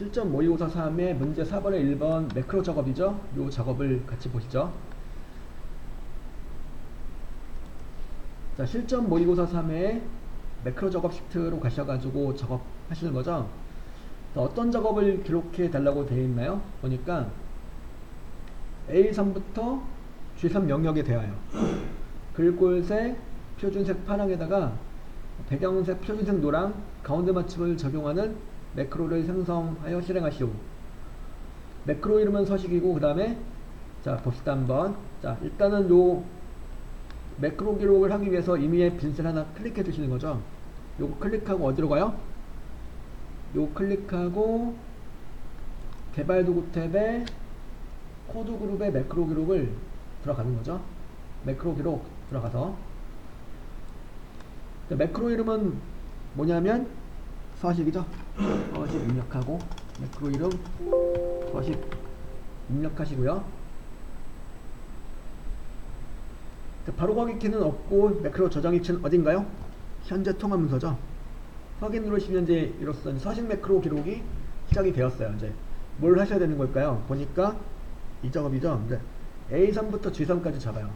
실전 모의고사 3의 문제 4번에 1번 매크로 작업이죠. 요 작업을 같이 보시죠. 자, 실전 모의고사 3의 매크로 작업 시트로 가셔가지고 작업하시는 거죠. 자, 어떤 작업을 기록해 달라고 되어 있나요? 보니까 A3부터 G3 영역에 대하여 글꼴색, 표준색 파랑에다가 배경색, 표준색 노랑, 가운데 맞춤을 적용하는 매크로를 생성하여 실행하시오. 매크로 이름은 서식이고 그 다음에 자 봅시다 한번. 자 일단은 요 매크로 기록을 하기 위해서 임의의 빈셀 하나 클릭해 주시는 거죠. 요거 클릭하고 어디로 가요? 요 클릭하고 개발 도구 탭에 코드 그룹의 매크로 기록을 들어가는 거죠. 매크로 기록 들어가서 자, 매크로 이름은 뭐냐면 서식이죠. 서식 입력하고 매크로 이름 서식 입력하시고요. 자, 바로 가기 키는 없고 매크로 저장 위치는 어딘가요? 현재 통화 문서죠. 확인 누르시면 이제 이로써 서식 매크로 기록이 시작이 되었어요. 이제 뭘 하셔야 되는 걸까요? 보니까 이 작업이죠. 이제 A3부터 G3까지 잡아요.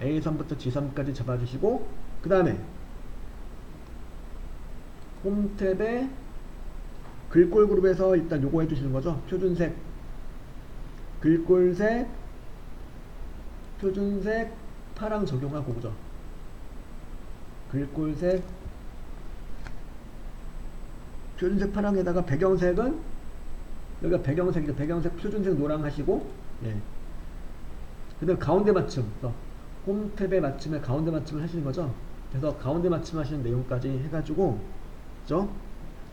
A3부터 G3까지 잡아주시고 그 다음에 홈 탭에 글꼴 그룹에서 일단 요거 해주시는 거죠. 표준색 글꼴색 표준색 파랑 적용하고 그죠. 글꼴색 표준색 파랑에다가 배경색은 여기가 배경색이죠. 배경색 표준색 노랑 하시고 예. 그 다음 가운데 맞춤 또홈 탭에 맞춤에 가운데 맞춤을 하시는 거죠. 그래서 가운데 맞춤 하시는 내용까지 해가지고 그죠?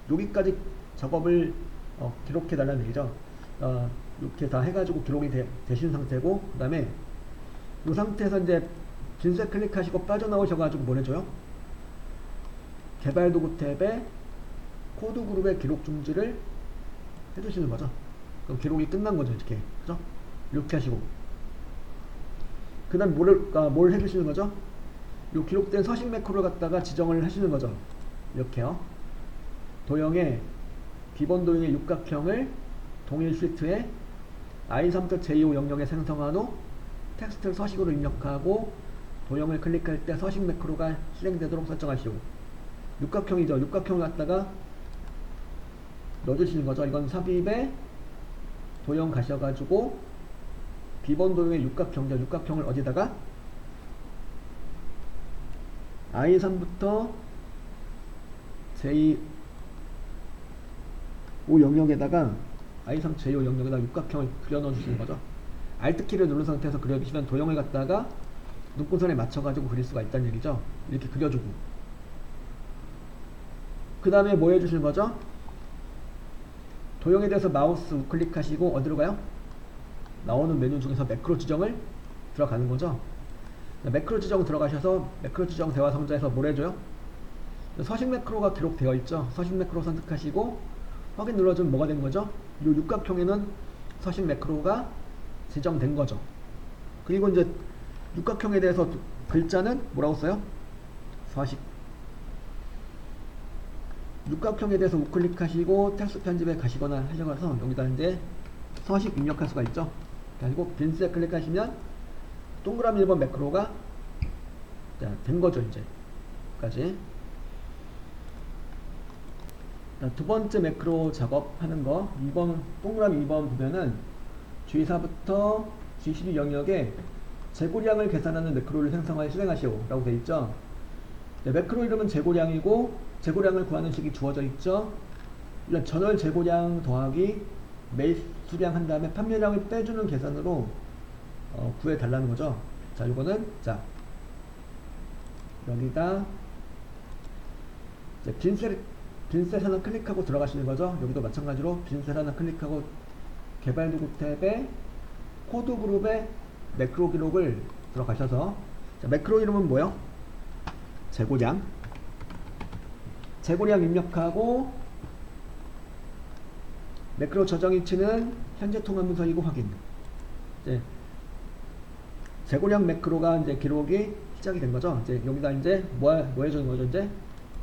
여기까지 작업을 어, 기록해 달라는 얘기죠. 어, 이렇게 다 해가지고 기록이 되, 되신 상태고 그 다음에 이 상태에서 이제 빈색 클릭하시고 빠져나오셔가지고 보내줘요. 개발 도구 탭에 코드 그룹의 기록 중지를 해주시는 거죠. 그럼 기록이 끝난 거죠, 이렇게. 그죠? 이렇게 하시고. 그 다음 뭘, 아, 뭘 해주시는 거죠? 요 기록된 서식 매크로를 갖다가 지정을 하시는 거죠. 이렇게요. 도형의, 기본 도형의 육각형을 동일 시트에 i3부터 j5 영역에 생성한 후 텍스트를 서식으로 입력하고 도형을 클릭할 때 서식 매크로가 실행되도록 설정하시오. 육각형이죠. 육각형을 갖다가 넣어주시는 거죠. 이건 삽입에 도형 가셔가지고 기본 도형의 육각형이죠. 육각형을 어디다가 i3부터 j5 영역에다가 i3 j5 영역에다가 육각형을 그려 넣어 주시는 거죠. Alt키를 누른 상태에서 그려주시면 도형을 갖다가 눈꽃선에 맞춰가지고 그릴 수가 있다는 얘기죠. 이렇게 그려주고 그 다음에 뭐 해주시는 거죠? 도형에 대해서 마우스 우클릭하시고 어디로 가요? 나오는 메뉴 중에서 매크로 지정을 들어가는 거죠. 매크로 지정 들어가셔서 매크로 지정 대화 상자에서 뭘 해줘요? 서식 매크로가 기록되어 있죠. 서식 매크로 선택하시고 확인 눌러주면 뭐가 된 거죠? 이 육각형에는 서식 매크로가 지정된 거죠. 그리고 이제 육각형에 대해서 글자는 뭐라고 써요? 서식 육각형에 대해서 우클릭하시고 텍스트 편집에 가시거나 하셔서 여기다 이제 서식 입력할 수가 있죠. 그리고 빈셋 클릭하시면 동그라미 1번 매크로가 자, 된 거죠 이제 까지 자, 두 번째 매크로 작업하는 거. 2번 동그라미 2번 보면은 G4부터 G12 영역에 재고량을 계산하는 매크로를 생성하여 실행하시오 라고 되어 있죠. 네, 매크로 이름은 재고량이고 재고량을 구하는 식이 주어져 있죠. 일단 전월 재고량 더하기 매일 수량 한 다음에 판매량을 빼주는 계산으로 어, 구해 달라는 거죠. 자, 이거는 자 여기다 빈셀 빈셀 하나 클릭하고 들어가시는 거죠. 여기도 마찬가지로 빈셀 하나 클릭하고 개발 도구 탭에 코드 그룹에 매크로 기록을 들어가셔서 자, 매크로 이름은 뭐요? 재고량 재고량 입력하고 매크로 저장 위치는 현재 통화 문서이고 확인. 이제 재고량 매크로가 이제 기록이 시작이 된 거죠. 이제 여기다 이제 뭐, 뭐 해주는 거죠? 이제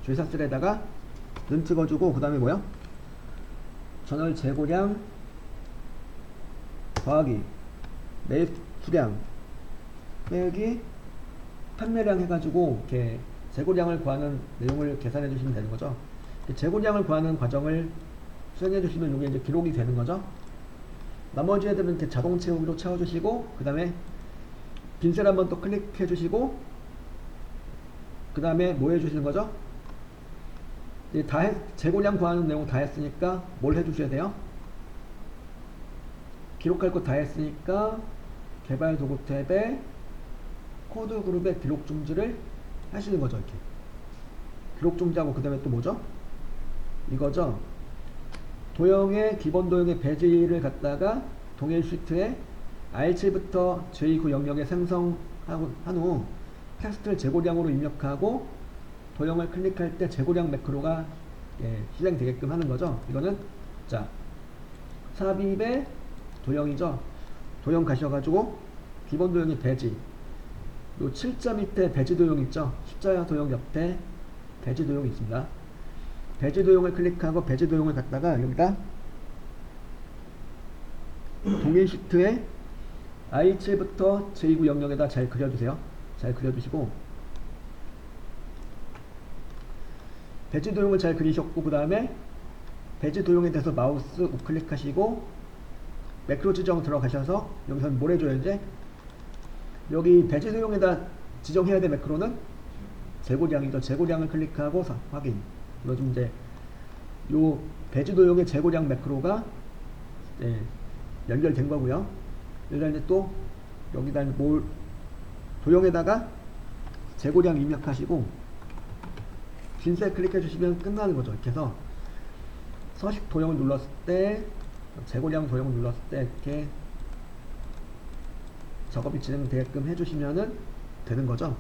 주사슬에다가 눈 찍어주고 그 다음에 뭐야? 전월 재고량 더하기 매입 수량 빼기 판매량 해가지고 이렇게 재고량을 구하는 내용을 계산해 주시면 되는 거죠. 그 재고량을 구하는 과정을 수행해 주시면 이게 이제 기록이 되는 거죠. 나머지 애들은 이렇게 자동 채우기로 채워 주시고 그 다음에 빈셀 한번 또 클릭해 주시고 그 다음에 뭐 해 주시는 거죠? 다 했, 재고량 구하는 내용 다 했으니까 뭘 해주셔야 돼요? 기록할 거다 했으니까 개발 도구 탭에 코드 그룹의 기록 중지를 하시는 거죠 이렇게 기록 중지하고 그 다음에 또 뭐죠? 이거죠 도형의 기본 도형의 배지를 갖다가 동일 시트에 R7부터 J9 영역에 생성하고 한후 텍스트를 재고량으로 입력하고 도형을 클릭할 때 재고량 매크로가 예, 실행되게끔 하는 거죠. 이거는 자 삽입의 도형이죠. 도형 가셔가지고 기본 도형이 배지 요 7자 밑에 배지 도형 있죠. 십자야 도형 옆에 배지 도형이 있습니다. 배지 도형을 클릭하고 배지 도형을 갖다가 여기다 동일 시트에 I7부터 J9 영역에다 잘 그려주세요. 잘 그려주시고 배지 도형을 잘 그리셨고 그 다음에 배지 도형에 대해서 마우스 우클릭하시고 매크로 지정 들어가셔서 여기서 뭘 해줘야 지 여기 배지 도형에다 지정해야 될 매크로는 재고량이죠. 재고량을 클릭하고 사- 확인. 좀 이제 요 배지 도형의 재고량 매크로가 예, 연결된 거고요. 여기다 이제 또 여기다 뭘 도형에다가 재고량 입력하시고 빈셀 클릭해 주시면 끝나는 거죠. 이렇게 해서 서식 도형을 눌렀을 때 재고량 도형을 눌렀을 때 이렇게 작업이 진행되게끔 해주시면은 되는 거죠.